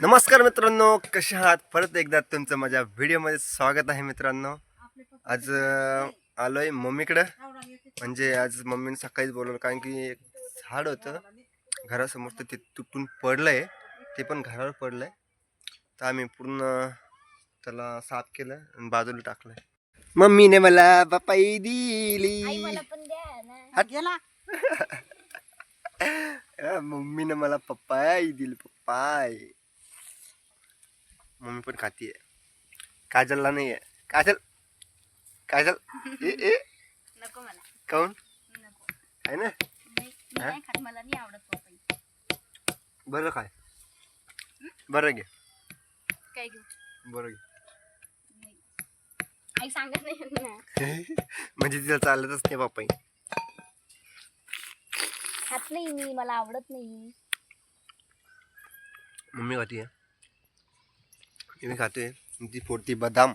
नमस्कार मित्रांनो कशा आहात? परत एकदा तुमचं माझ्या व्हिडिओमध्ये स्वागत आहे मित्रांनो. आज अं, आलोय मम्मीकडं. म्हणजे आज मम्मीने सकाळीच बोलवलं कारण की एक झाड होतं. घरासमोर तर ते तुटून पडलंय. ते पण घरावर पडलंय. तर आम्ही पूर्ण त्याला साफ केलं आणि बाजूला टाकलंय. मम्मीने मला पपाई आई दिली मम्मीने मला पप्पाय दिली पप्पाय मम्मी पण खातीये काजलला नाही आहे. काजल! काजल! ए ए! नको मला काऊन? नको. आहे ना? नाही मी नाही खात. मला नाही आवडत पपई बरं काय बरं घे. काय घेऊ? बरं घे. नाही. आई सांगत नाही ना म्हणजे तिला चालतच नाही पप्पाई खात नाही मी. मला आवडत नाही. मम्मी खाती आहे? मी खातोय ती फोडती बदाम।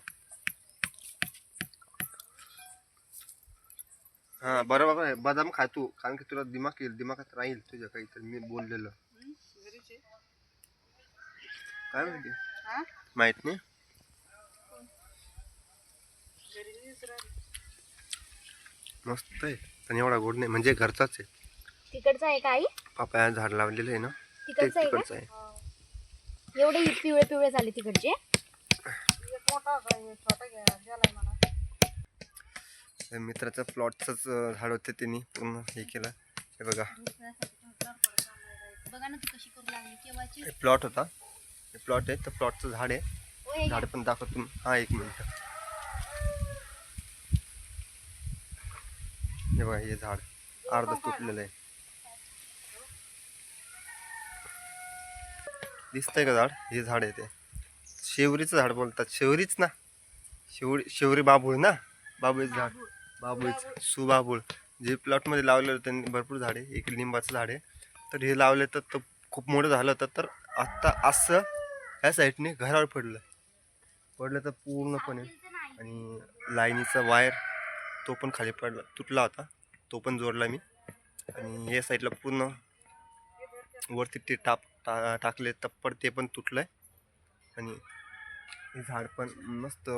हा बरोबर आहे बदाम खा तू। कारण की तुला दिमाग येईल दिमागात राहील तुझ्या काहीतरी मी बोललेलं काय माहिती माहीत नाही? मस्त आहे पण एवढा गोड नाही म्हणजे घरचाच आहे तिकडचं आहे का आई? पापाया झाड लावलेलं आहे ना। ते तिकडचं आहे एवढे पिवळे पिवळे झाले तिकडचे. तर मित्राचं प्लॉटचंच झाड होतं त्यांनी पूर्ण हे केलं. हे बघा. बघा ना तू कशी करू लागली केव्हाची? हे प्लॉट होता. हे प्लॉट आहे तर प्लॉटचं झाड आहे. झाड पण दाखवतो. हा एक मिनिट. हे बघा हे झाड. अर्ध तुटलेलं आहे. दिसतंय का झाड? हे झाड आहे ते. शेवरीचं झाड बोलतात. शेवरीच ना. शेवरी शेवरी बाबूळ ना? बाबूळचं झाड. बाबूळच सुबाबूळ जे प्लॉटमध्ये लावलेलं होतं त्यांनी भरपूर झाड. आहे एक लिंबाचं झाड आहे. तर हे लावले तर तो खूप मोठं झालं होतं. तर आत्ता असं ह्या साईडने घरावर पडलं. पडलं तर पूर्णपणे. आणि लाईनीचा वायर तो पण खाली पडला तुटला होता. तो पण जोडला मी. आणि या साईडला पूर्ण वरती ते टाप. टा टाकले तप्पड ते पण तुटलंय. आणि हे झाड पण मस्त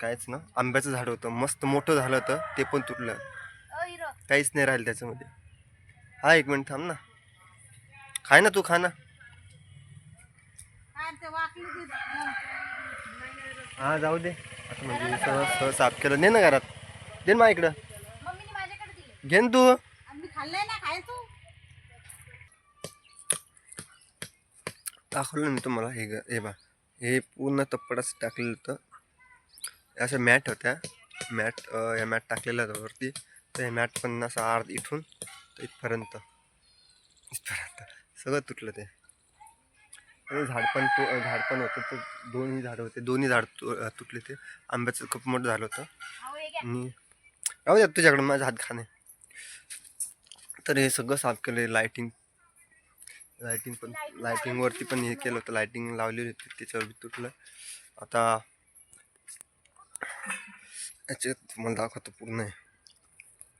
कायच ना आंब्याचं झाड होतं. मस्त मोठं झालं होतं ते पण तुटलं. काहीच नाही राहिलं त्याच्यामध्ये. हा एक मिनिट थांब ना. खाय ना तू खा ना. हा जाऊ दे. आता म्हणजे सगळं सगळं साफ केलं. ने ना घरात. दे ना इकडं घे ना तू. दाखवलं मी तुम्हाला हे ग हे बा हे पूर्ण तप्पडाच टाकलेलं होतं. अशा मॅट होत्या. मॅट या मॅट टाकलेल्या होत्या वरती. तर हे मॅट पण असं आर्ध इथून तर इथपर्यंत. इथपर्यंत. सगळं तुटलं ते. झाड पण तो झाड पण होतं. तर दोन्ही झाडं होते. दोन्ही झाड तु तुटले ते. आंब्याचं खूप मोठं झालं होतं. आणि राहू द्या तुझ्याकडं. माझ्या हात खाणे. तर हे सगळं साफ केलं लाईटिंग लाईटिंग पण लाईटिंगवरती पण हे केलं होतं. लाईटिंग लावलेली होती त्याच्यावर बी तुटलं. आता याच्यात तुम्हाला दाखवतो पूर्ण आहे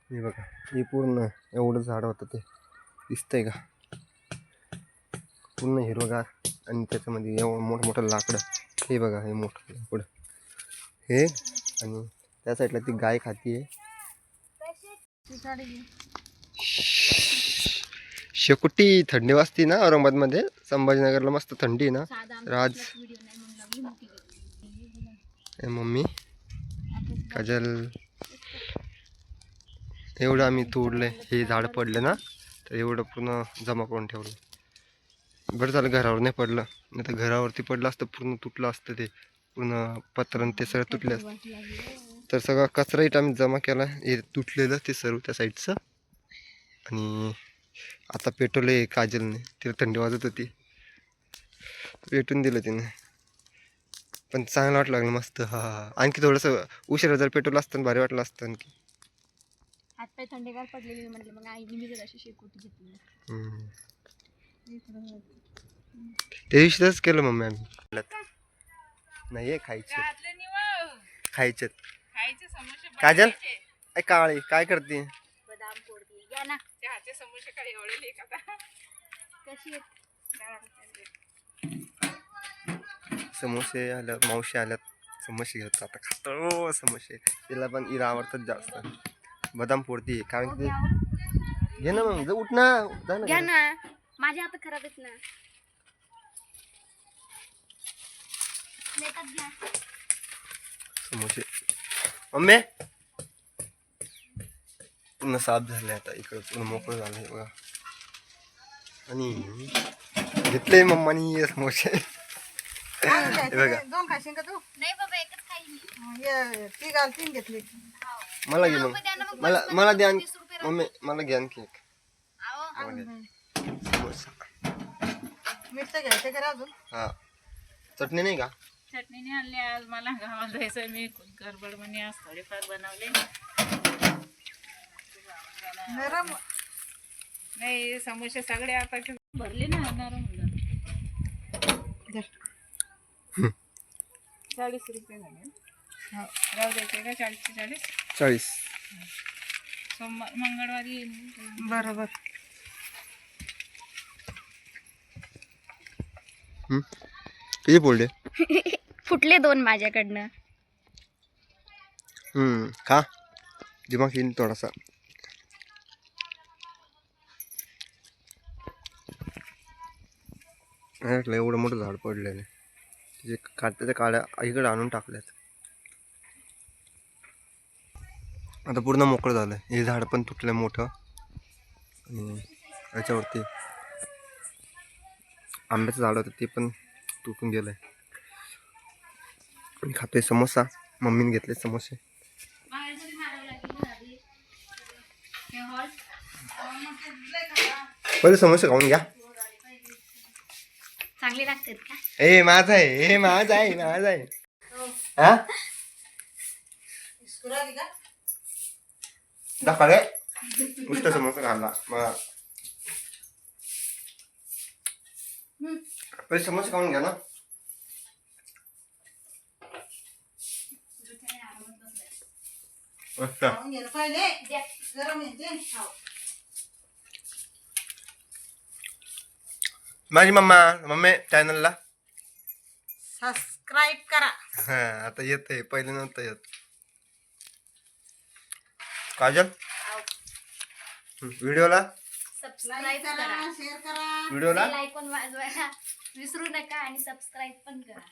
हे बघा हे पूर्ण एवढं झाड होतं ते. दिसतंय का? पूर्ण हिरवगार आणि त्याच्यामध्ये एवढं मोठमोठं लाकडं. हे बघा हे मोठं लाकडं. हे आणि त्या साईडला ती गाय खाती शेकुटी थंडी वाजती ना औरंगाबादमध्ये. संभाजीनगरला मस्त थंडी आहे ना. हे मम्मी. काजल. एवढं आम्ही तोडलं हे झाड पडलं ना तर एवढं पूर्ण जमा करून ठेवलं बरं झालं घरावर नाही पडलं. नाही तर घरावरती पडलं असतं पूर्ण तुटलं असतं ते. पूर्ण पत्र आणि ते सगळं तुटले असतं. तर सगळा कचरा इथं आम्ही जमा केला. हे तुटलेलं ते सर्व त्या साईडचं आणि आता पेटवलं काजलने. तिला थंडी वाजत होती. पेटून दिलं तिने. पण चांगलं वाटलं लागलं मस्त. हा हा आणखी थोडंसं उशिरा जर पेट्रोल असतं भारी वाटलं असतं आणखी. हातपाय थंडेगार पडलेली मी म्हटलं मग आईने मी जर अशी शेकोटी घेतली. हम्म. हे थोडं त्या दिवशी तसंच केलं मम्मी आम्ही. नाही हे खायचे. खायचे खायचे समोसे काजल? ऐ काळे काय करते? ना. चहाचे समोसे काय एवढे लेख आता? कशी आहेत? समोसे आल्यात मावशी आल्यात समोसे घेतो आता. खातो समोसे. तिला पण इरा आवडतात जास्त. बदाम फोडती कारण की ते- घे ना मग उठ ना. घ्या. ना. माझे हात खराब आहेत ना. समोसे. मम्मी पूर्ण साफ झाले आता इकडं पूर्ण मोकळं झालंय बघा. आणि घेतले मम्मानी हे समोसे हे बघा. दोन खाशील का तू नाही बाबा एकच खाईल मी. हं, ये, ती घाल तीन घेतली. मला घे मग. मला मला द्या मम्मी मला घ्या आणखी एक. अहो समोसा. मीठ तर घ्यायचं का रे अजून. हा. चटणी नाही का? चटणीने आणली आज. मला गावाला जायचं मी. गडबड म्हणे आज थोडेफार बनवले. नरम. नाही समोसे सगळे आता भरले ना नरम. चाळीस रुपये झाले. हो राहू द्यायचे का चाळीसचे चाळीस चाळीस? सोमवार मंगळवारी येईन. बरोबर. हम्म. किती फोडले फुटले दोन माझ्याकडनं. हम्म. खा. दिमाग येईल थोडासा. ऐकलं एवढं मोठं झाड पडलेलं आहे. त्याचे काट्याच्या काड्या इकडे आणून टाकल्यात. आता पूर्ण मोकळं झालं हे झाड पण तुटलं मोठं. आणि याच्यावरती आंब्याचं झाड होतं ते पण तुटून गेलं आहे खातोय समोसा. मम्मीने घेतले समोसे. पहिले समोसे खाऊन घ्या. चांगले लागतात का? ए माझा आहे हे माझा आहे माझा आहे. हा? दाखवा नुसतं समोसा खाल्ला. मला पहिले समोसे खाऊन घ्या ना. पहिले. गरम येते माझी मम्मा मम्मी चॅनलला सबस्क्राईब करा. हा आता येत आहे पहिले नव्हतं येत. काजल? व्हिडिओला? सबस्क्राईब लाईक करा. करा शेअर करा. व्हिडिओला? लाईक पण वाजवायला. विसरू नका आणि सबस्क्राईब पण करा.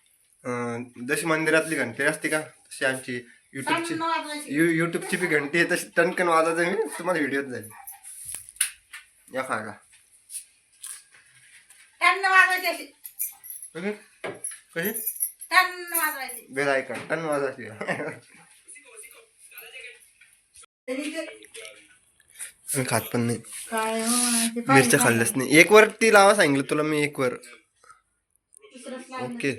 अं, जशी मंदिरातली घंटी असते का तशी आमची युट्यूबची टन वाजवायची. यू युट्यूबची बी घंटी आहे तशी टणकन वाजायचं मी तुम्हाला व्हिडिओत जाईल या खायला. टन वाजवायची अशी. कशी कशी टन वाजवायची. बेल ऐकन टन वाजायची त्यांनी ते मी खात पण नाही. काय हो, ते मिरच्या खाल्ल्याच नाही. एक वर ती लावा सांगितलं तुला मी एक वर. ओके.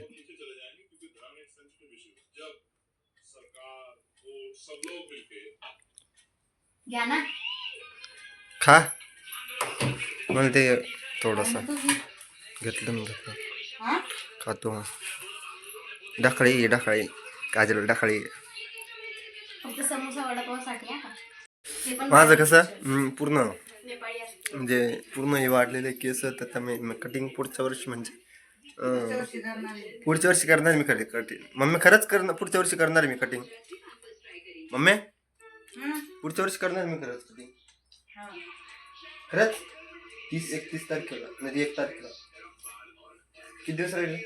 घ्या ना. खा. मला ते थोडासा. घेतलं हा? खातो मग. डाकळी डाकळी काजल डाकळी माझं कसं पूर्ण. म्हणजे पूर्ण हे वाढलेले केस तर मी कटिंग पुढच्या वर्षी म्हणजे. पुढच्या वर्षी करणार मी कटिंग कटिंग मम्मी खरंच करणार पुढच्या वर्षी करणार मी कटिंग मम्मी? पुढच्या वर्षी करणार मी खरंच कटिंग खरंच? तीस एकतीस तारखेला म्हणजे एक तारखेला. किती दिवस राहिले?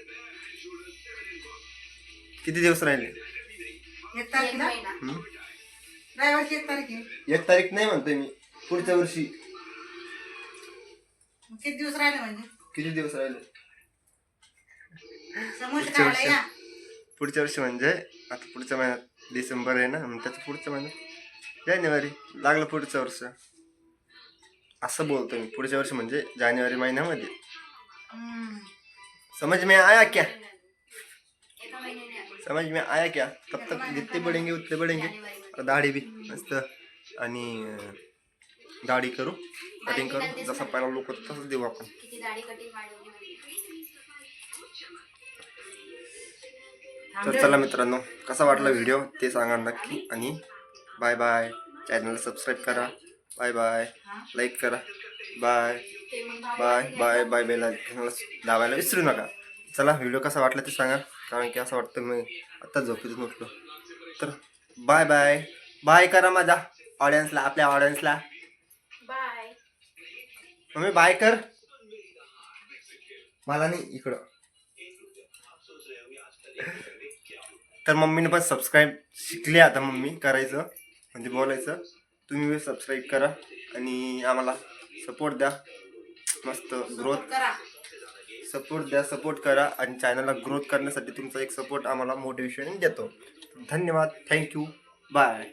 किती दिवस राहिले? एक? रविवारची एक तारीख आहे. एक तारीख नाही म्हणतोय मी पुढच्या वर्षी. मग किती दिवस राहिले म्हणजे? किती दिवस राहिले? समोसे पुढच्या खायला वर्षी. या. पुढच्या वर्षी म्हणजे आता पुढच्या महिन्यात डिसेंबर आहे ना मग त्याच्या पुढच्या महिन्यात. जानेवारी लागलं पुढचं वर्ष. असं बोलतो मी पुढच्या वर्षी म्हणजे जानेवारी महिन्यामध्ये. समझ में आया क्या? समझ में आया क्या? तब तक जितने बढ़ेंगे उतने बढ़ेंगे। और दाढी भी मस्त आणि दाढी करू कटिंग करू। जसा पहिला लोक तसंच देऊ आपण. तर चला मित्रांनो कसा वाटला व्हिडिओ ते सांगा नक्की. आणि बाय बाय चॅनलला सबस्क्राईब करा. बाय बाय लाईक करा. Bye bye. बाय बाय बेला दाबायला विसरू नका. चला व्हिडिओ कसा वाटला ते सांगा. कारण की असं वाटतं मी आत्ताच झोपेतून उठलो. तर बाय बाय. बाय करा माझा ऑडियन्सला आपल्या ऑडियन्सला बाय. मम्मी बाय कर. मला नाही इकडं. तर मम्मीने पण सबस्क्राईब शिकले आता मम्मी करायचं म्हणजे बोलायचं. तुम्ही सबस्क्राईब करा आणि आम्हाला सपोर्ट द्या. मस्त ग्रोथ सपोर्ट द्या सपोर्ट करा आणि चॅनलला ग्रोथ करण्यासाठी तुमचा एक सपोर्ट आम्हाला मोटिवेशन देतो. धन्यवाद. Thank you bye